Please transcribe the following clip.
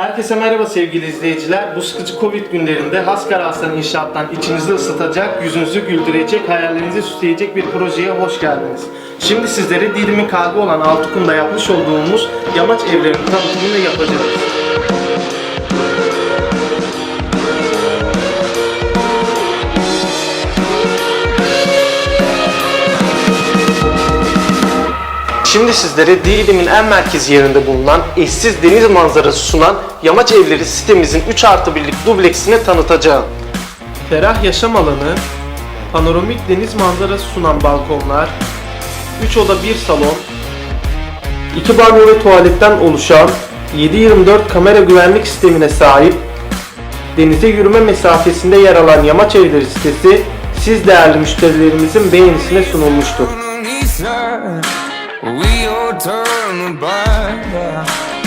Herkese merhaba sevgili izleyiciler. Bu sıkıcı Covid günlerinde Haskar Aslan İnşaat'tan içinizi ısıtacak, yüzünüzü güldürecek, hayallerinizi süsleyecek bir projeye hoş geldiniz. Şimdi sizlere Didim'in kalbi olan Altıkum'da yapmış olduğumuz yamaç evlerinin tanıtımını yapacağız. Şimdi sizlere Didim'in en merkezi yerinde bulunan eşsiz deniz manzarası sunan Yamaç Evleri sitemizin 3 artı birlik dubleksini tanıtacağım. Ferah yaşam alanı, panoramik deniz manzarası sunan balkonlar, 3 oda 1 salon, 2 banyo ve tuvaletten oluşan 7-24 kamera güvenlik sistemine sahip, denize yürüme mesafesinde yer alan Yamaç Evleri sitesi siz değerli müşterilerimizin beğenisine sunulmuştur. We all turn back.